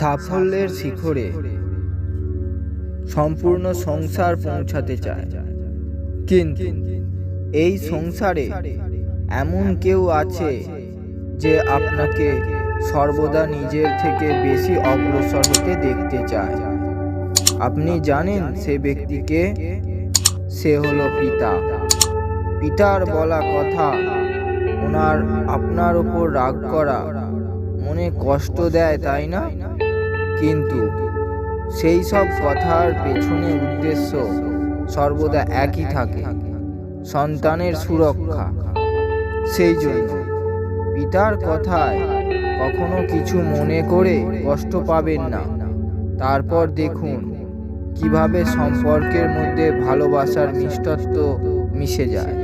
সাফল্যের শিখরে সম্পূর্ণ সংসার পৌঁছাতে চায়। কিন্তু এই সংসারে এমন কেউ আছে যে আপনাকে সর্বদা নিজের থেকে বেশি অগ্রসর হতে দেখতে চায়। আপনি জানেন সে ব্যক্তিকে, সে হলো পিতা। পিতার বলা কথা, ওনার আপনার ওপর রাগ করা, মনে কষ্ট দেয়, তাই না? কিন্তু সেই সব কথার পেছনে উদ্দেশ্য সর্বদা একই থাকে, সন্তানের সুরক্ষা। সেই জন্য পিতার কথায় কখনো কিছু মনে করে কষ্ট পাবেন না। তারপর দেখুন কীভাবে সম্পর্কের মধ্যে ভালোবাসার মিষ্টত্ব মিশে যায়।